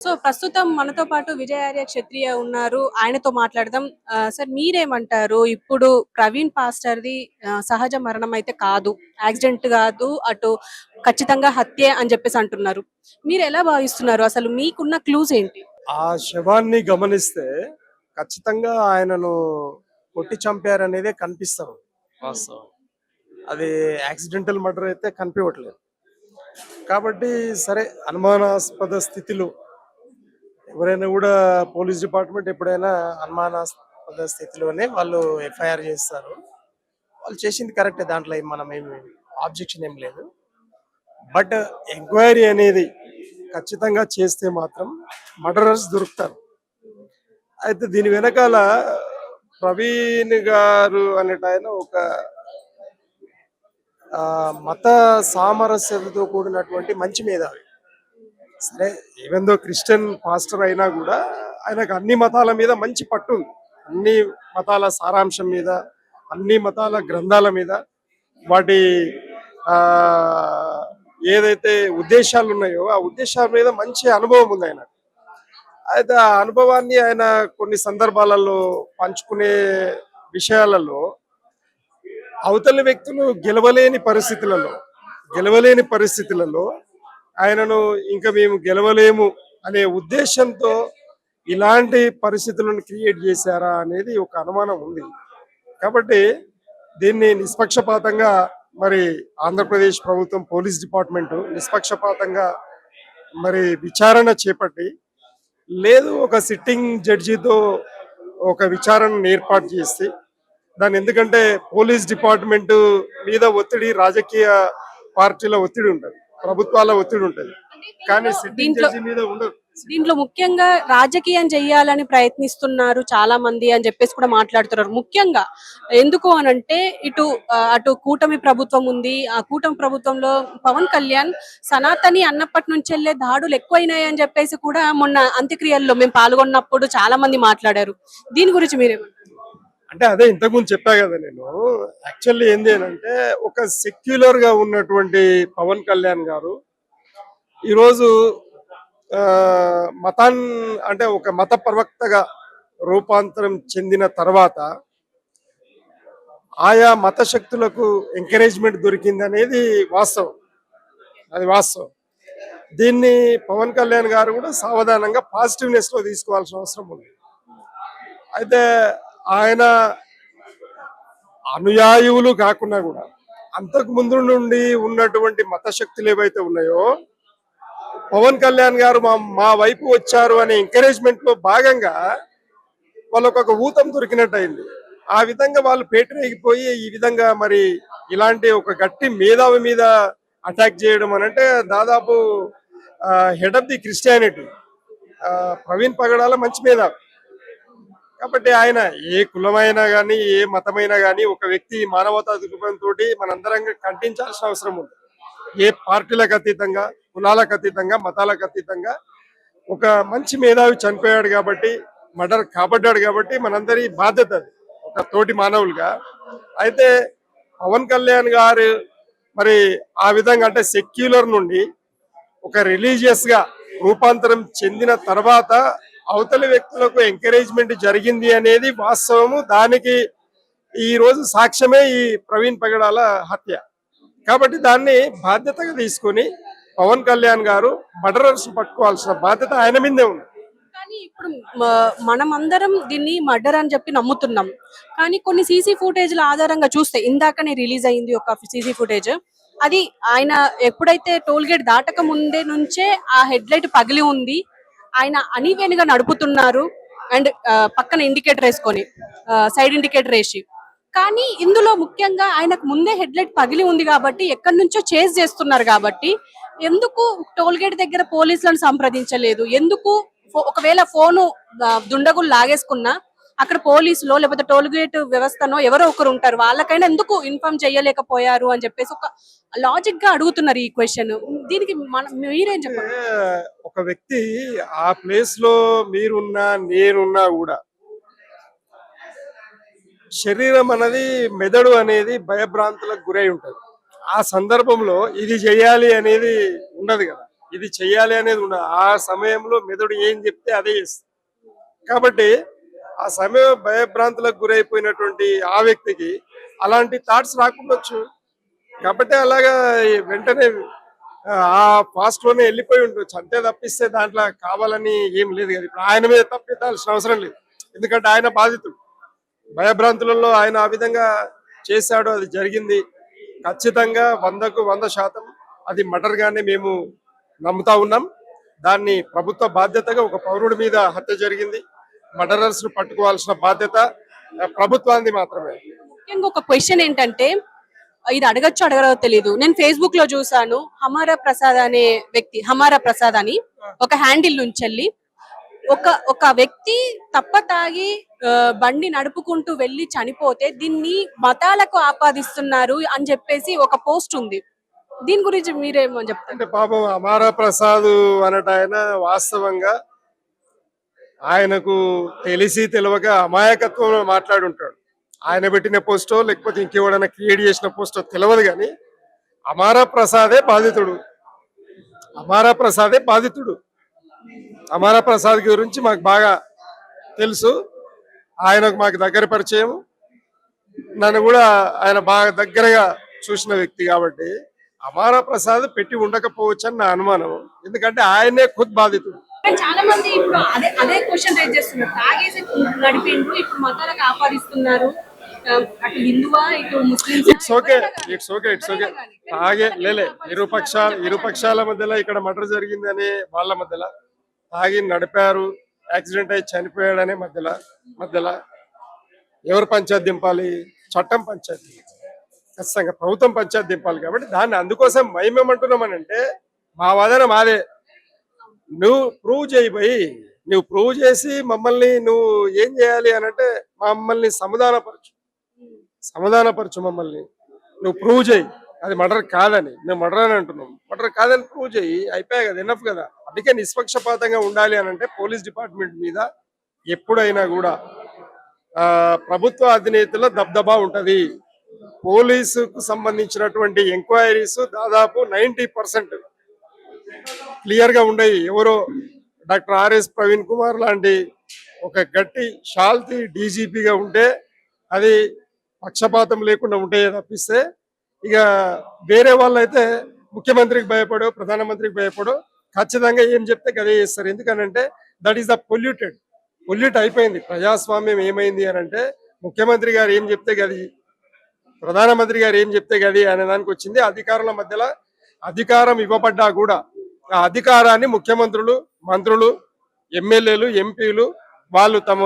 So ప్రస్తుతం మనతో పాటు విజయార్య క్షత్రియ ఉన్నారు. ఆయనతో మాట్లాడదాం. సార్ మీరేమంటారు? ఇప్పుడు ప్రవీణ్ పాస్టర్ది సహజ మరణం అయితే కాదు. యాక్సిడెంట్ కాదు అటు ఖచ్చితంగా హత్యే అని చెప్పేసి అంటున్నారు. మీరు ఎలా భావిస్తున్నారు? అసలు మీకున్న క్లూస్ ఏంటి? ఆ శవాన్ని గమనిస్తే ఖచ్చితంగా ఆయనను కొట్టి చంపారనేదే కనిపిస్తాం వాస్తవం. అది యాక్సిడెంటల్ మర్డర్ అయితే కనిపించట్లేదు కాబట్టి సరే అనుమానాస్పద స్థితిలో ఎవరైనా కూడా పోలీస్ డిపార్ట్మెంట్ ఎప్పుడైనా అనుమానాస్పద స్థితిలోనే వాళ్ళు ఎఫ్ఐఆర్ చేస్తారు. వాళ్ళు చేసింది కరెక్టే దాంట్లో మనం ఏమి ఆబ్జెక్షన్ ఏం లేదు. బట్ ఎంక్వైరీ అనేది ఖచ్చితంగా చేస్తే మాత్రం మర్డరర్స్ దొరుకుతారు. అయితే దీని వెనకాల ప్రవీణ్ గారు అనేట ఆయన ఒక ఆ, మత సామరస్యతతో కూడినటువంటి మంచి మేధావి. సరే ఏవెందో క్రిస్టియన్ పాస్టర్ అయినా కూడా ఆయనకు అన్ని మతాల మీద మంచి పట్టు ఉంది. అన్ని మతాల సారాంశం మీద అన్ని మతాల గ్రంథాల మీద వాటి ఆ ఏదైతే ఉద్దేశాలు ఉన్నాయో ఆ ఉద్దేశాల మీద మంచి అనుభవం ఉంది ఆయన అయితే ఆ అనుభవాన్ని ఆయన కొన్ని సందర్భాలలో పంచుకునే విషయాలలో అవతలి వ్యక్తులు గెలవలేని పరిస్థితులలో గెలవలేని పరిస్థితులలో ఆయనను ఇంకా మేము గెలవలేము అనే ఉద్దేశంతో ఇలాంటి పరిస్థితులను క్రియేట్ చేశారా అనేది ఒక అనుమానం ఉంది. కాబట్టి దీన్ని నిష్పక్షపాతంగా మరి ఆంధ్రప్రదేశ్ ప్రభుత్వం పోలీస్ డిపార్ట్మెంట్ నిష్పక్షపాతంగా మరి విచారణ చేపట్టి లేదు ఒక సిట్టింగ్ జడ్జితో ఒక విచారణను ఏర్పాటు చేసి దాని ఎందుకంటే పోలీస్ డిపార్ట్మెంట్ మీద ఒత్తిడి రాజకీయ పార్టీల ఒత్తిడి ఉంటుంది. ప్రభుత్వాల ఒత్తిడి ఉంటుంది. కానీ దీంట్లో- జడ్జి మీద ఉండదు దీంట్లో ముఖ్యంగా రాజకీయం చేయాలని ప్రయత్నిస్తున్నారు చాలా మంది అని చెప్పేసి కూడా మాట్లాడుతున్నారు. ముఖ్యంగా ఎందుకు అనంటే ఇటు ఆ, అటు కూటమి ప్రభుత్వం ఉంది. ఆ కూటమి ప్రభుత్వంలో పవన్ కళ్యాణ్ సనాతని అన్నప్పటి నుంచి వెళ్ళే దాడులు ఎక్కువైనాయి అని చెప్పేసి కూడా మొన్న అంత్యక్రియల్లో మేము పాల్గొన్నప్పుడు చాలా మంది మాట్లాడారు. దీని గురించి మీరేమంటారు? అంటే అదే ఇంతకుముందు చెప్పా కదా నేను. యాక్చువల్లీ ఏంది అంటే ఒక సెక్యులర్గా ఉన్నటువంటి పవన్ కళ్యాణ్ గారు ఈరోజు మతాన్ అంటే ఒక మత ప్రవక్తగా రూపాంతరం చెందిన తర్వాత ఆయా మత శక్తులకు ఎంకరేజ్మెంట్ దొరికింది అనేది వాస్తవం. అది వాస్తవం. దీన్ని పవన్ కళ్యాణ్ గారు కూడా సావధానంగా పాజిటివ్నెస్లో తీసుకోవాల్సిన అవసరం ఉంది. అయితే ఆయన అనుయాయువులు కాకుండా కూడా అంతకు ముందు నుండి ఉన్నటువంటి మత శక్తులు ఏవైతే ఉన్నాయో పవన్ కళ్యాణ్ గారు మా మా వైపు వచ్చారు అనే ఎంకరేజ్మెంట్లో భాగంగా వాళ్ళకు ఒక ఊతం దొరికినట్టయింది. ఆ విధంగా వాళ్ళు పేటరేగిపోయి ఈ విధంగా మరి ఇలాంటి ఒక గట్టి మేధావి మీద అటాక్ చేయడం అని అంటే దాదాపు head of the Christianity Praveen Pagadala మంచి మేధావి. కాబట్టి ఆయన ఏ కులమైనా కానీ ఏ మతమైనా కానీ ఒక వ్యక్తి మానవతా దృక్పథంతో మనందరం ఖండించాల్సిన అవసరం ఉంది. ఏ పార్టీలకు అతీతంగా కులాలకు అతీతంగా మతాలకు అతీతంగా ఒక మంచి మేధావి చనిపోయాడు కాబట్టి మర్డర్ కాబడ్డాడు కాబట్టి మనందరి బాధ్యత అది. ఒక తోటి మానవులుగా. అయితే పవన్ కళ్యాణ్ గారు మరి ఆ విధంగా అంటే సెక్యులర్ నుండి ఒక రిలీజియస్గా రూపాంతరం చెందిన తర్వాత అవతలి వ్యక్తులకు ఎంకరేజ్మెంట్ జరిగింది అనేది వాస్తవము. దానికి ఈ రోజు సాక్ష్యమే ఈ ప్రవీణ్ పగడాల హత్య. కాబట్టి దాన్ని బాధ్యతగా తీసుకొని పవన్ కళ్యాణ్ గారు మర్డరర్స్ పట్టుకోవాల్సిన బాధ్యత ఆయన మీదే ఉంది. కానీ ఇప్పుడు మనం మనమందరం దీన్ని మర్డర్ అని చెప్పి నమ్ముతున్నాం. కానీ కొన్ని సీసీ ఫుటేజ్ల ఆధారంగా చూస్తే ఇందాకనే రిలీజ్ అయింది ఒక సీసీ ఫుటేజ్. అది ఆయన ఎప్పుడైతే టోల్ గేట్ దాటక ముందే నుంచే ఆ హెడ్ లైట్ పగిలి ఉంది. ఆయన అనివేనుగా నడుపుతున్నారు అండ్ పక్కన ఇండికేటర్ వేసుకొని సైడ్ ఇండికేటర్ వేసి. కానీ ఇందులో ముఖ్యంగా ఆయనకు ముందే హెడ్ లైట్ పగిలి ఉంది కాబట్టి ఎక్కడి నుంచో చేజ్ చేస్తున్నారు కాబట్టి ఎందుకు టోల్గేట్ దగ్గర పోలీసులను సంప్రదించలేదు? ఎందుకు ఒకవేళ ఫోను దుండగులు లాగేసుకున్నా అక్కడ పోలీసులో లేకపోతే టోల్ గేట్ వ్యవస్థనో ఎవరో ఒకరు ఉంటారు. వాళ్ళకైనా ఎందుకు ఇన్ఫార్మ్ చేయలేకపోయారు అని చెప్పేసి ఒక లాజిక్గా అడుగుతున్నారు ఈ క్వశ్చన్ దీనికి మీరేం చెప్పారు ఒక వ్యక్తి ఆ ప్లేస్లో మీరున్నా నేనున్నా కూడా శరీరం అనేది మెదడు అనేది భయభ్రాంతులకు గురై ఉంటది. ఆ సందర్భంలో ఇది చేయాలి అనేది ఉండదు కదా. ఇది చెయ్యాలి అనేది ఉండదు. ఆ సమయంలో మెదడు ఏం చెప్తే అదే చేస్తుంది. కాబట్టి ఆ సమయం భయభ్రాంతులకు గురైపోయినటువంటి ఆ వ్యక్తికి అలాంటి థాట్స్ రాకుండొచ్చు. కాబట్టి అలాగా వెంటనే ఆ ఫాస్ట్లోనే వెళ్ళిపోయి ఉండొచ్చు. అంతే తప్పిస్తే దాంట్లో కావాలని ఏం లేదు కదా. ఇప్పుడు ఆయన మీద తప్పిద్దాల్సిన అవసరం లేదు. ఎందుకంటే ఆయన బాధితుడు. భయభ్రాంతులలో ఆయన ఆ విధంగా చేశాడు అది జరిగింది. ఖచ్చితంగా వందకు వంద శాతం అది మటర్గానే గానే మేము నమ్ముతా ఉన్నాం. దాన్ని ప్రభుత్వ బాధ్యతగా ఒక పౌరుడి మీద హత్య జరిగింది. మర్డరర్స్ను పట్టుకోవాల్సిన బాధ్యత ప్రభుత్వానికి మాత్రమే. ఒక క్వశ్చన్ ఏంటంటే ఇది అడగచ్చు అడగరో తెలియదు నేను ఫేస్బుక్లో చూసాను హమారా ప్రసాద్ అనే వ్యక్తి హమారా ప్రసాద్ అని ఒక హ్యాండిల్ నుంచి వెళ్ళి ఒక ఒక వ్యక్తి తప్ప తాగి బండి నడుపుకుంటూ వెళ్ళి చనిపోతే దీన్ని మతాలకు ఆపాదిస్తున్నారు అని చెప్పేసి ఒక పోస్ట్ ఉంది. దీని గురించి మీరేమో చెప్తారు? అంటే పాపం అమారా ప్రసాద్ అనట ఆయన వాస్తవంగా ఆయనకు తెలిసి తెలియక అమాయకత్వంలో మాట్లాడుంటాడు. ఆయన పెట్టిన పోస్టో లేకపోతే ఇంకెవడైనా క్రియేట్ చేసిన పోస్టో తెలియదు కానీ అమారా ప్రసాదే బాధితుడు. అమారా ప్రసాదే బాధితుడు. అమారా ప్రసాద్ గురించి మాకు బాగా తెలుసు. ఆయనకు మాకు దగ్గర పరిచయం. నన్ను కూడా ఆయన బాగా దగ్గరగా చూసిన వ్యక్తి కాబట్టి అమారా ప్రసాద్ పెట్టి ఉండకపోవచ్చు అని నా అనుమానం. ఎందుకంటే ఆయనే ఖుద్ బాధితుడు. చాలా మంది ఇప్పుడు అదే అదే క్వశ్చన్ రైజ్ చేస్తున్నారు. తాగేసి నడిపిండ్రు ఇప్పుడు మతాలకు ఆపాదిస్తున్నారు అటు it's okay it's okay it's okay తాగే లేలే ఇరు పక్షాల ఇరు పక్షాల మధ్యలో ఇక్కడ మర్డర్ జరిగింది అనే వాళ్ళ మధ్యలో. తాగి నడిపారు యాక్సిడెంట్ అయి చనిపోయాడనే మధ్యలో మధ్యలో. ఎవరు పంచాయతీ దింపాలి? చట్టం పంచాయతీ. ఖచ్చితంగా ప్రభుత్వం పంచాయతీ దింపాలి కాబట్టి దాన్ని అందుకోసం మేమేమంటున్నామనంటే మా వాదన మాదే. నువ్వు ప్రూవ్ చేయి పోయి నువ్వు ప్రూవ్ చేసి మమ్మల్ని నువ్వు ఏం చేయాలి అని అంటే మమ్మల్ని సమాధానపరచు. సమాధానపరచు మమ్మల్ని. నువ్వు ప్రూవ్ చేయి. అది మర్డర్ కాదని. మేము మర్డర్ అని అంటున్నాం మర్డర్ కాదని ప్రూవ్ చేయి. అయిపోయాయి కదా ఎనఫ్ కదా. అందుకే నిష్పక్షపాతంగా ఉండాలి అని అంటే పోలీస్ డిపార్ట్మెంట్ మీద ఎప్పుడైనా కూడా ఆ, ప్రభుత్వ అధినేతల దబ్దబా ఉంటది. పోలీసుకు సంబంధించినటువంటి ఎంక్వైరీస్ దాదాపు నైంటీ పర్సెంట్ క్లియర్గా ఉండేవి ఎవరో డాక్టర్ ఆర్ఎస్ ప్రవీణ్ కుమార్ లాంటి ఒక గట్టి షాల్తీ డీజీపీగా ఉంటే అది పక్షపాతం లేకుండా ఉంటే తప్పిస్తే ఇక వేరే వాళ్ళైతే ముఖ్యమంత్రికి భయపడో ప్రధానమంత్రికి భయపడో ఖచ్చితంగా ఏం చెప్తే గదే చేస్తారు. ఎందుకనంటే that is the polluted. Pollute అయిపోయింది. ప్రజాస్వామ్యం ఏమైంది అని అంటే ముఖ్యమంత్రి గారు ఏం చెప్తే గది ప్రధానమంత్రి గారు ఏం చెప్తే గది అనే దానికి వచ్చింది. అధికారుల మధ్యలో అధికారం ఇవ్వబడ్డా కూడా ఆ అధికారాన్ని ముఖ్యమంత్రులు మంత్రులు ఎమ్మెల్యేలు ఎంపీలు వాళ్ళు తమ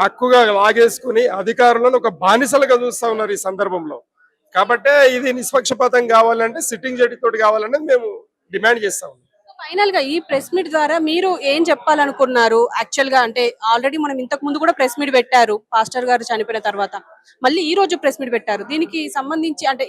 హక్కుగా లాగేసుకుని అధికారులను ఒక బానిసలుగా చూస్తా ఉన్నారు ఈ సందర్భంలో. కాబట్టే ఇది నిష్పక్షపాతం కావాలంటే సిట్టింగ్ జడ్జి తోటి మేము డిమాండ్ చేస్తా ఉన్నాం. ఫైనల్గా ఈ ప్రెస్ మీట్ ద్వారా మీరు ఏం చెప్పాలనుకున్నారు? యాక్చువల్గా అంటే ఆల్రెడీ మనం ఇంతకు ముందు కూడా ప్రెస్ మీట్ పెట్టారు పాస్టర్ గారు చనిపోయిన తర్వాత. మళ్ళీ ఈ రోజు ప్రెస్ మీట్ పెట్టారు. దీనికి సంబంధించి అంటే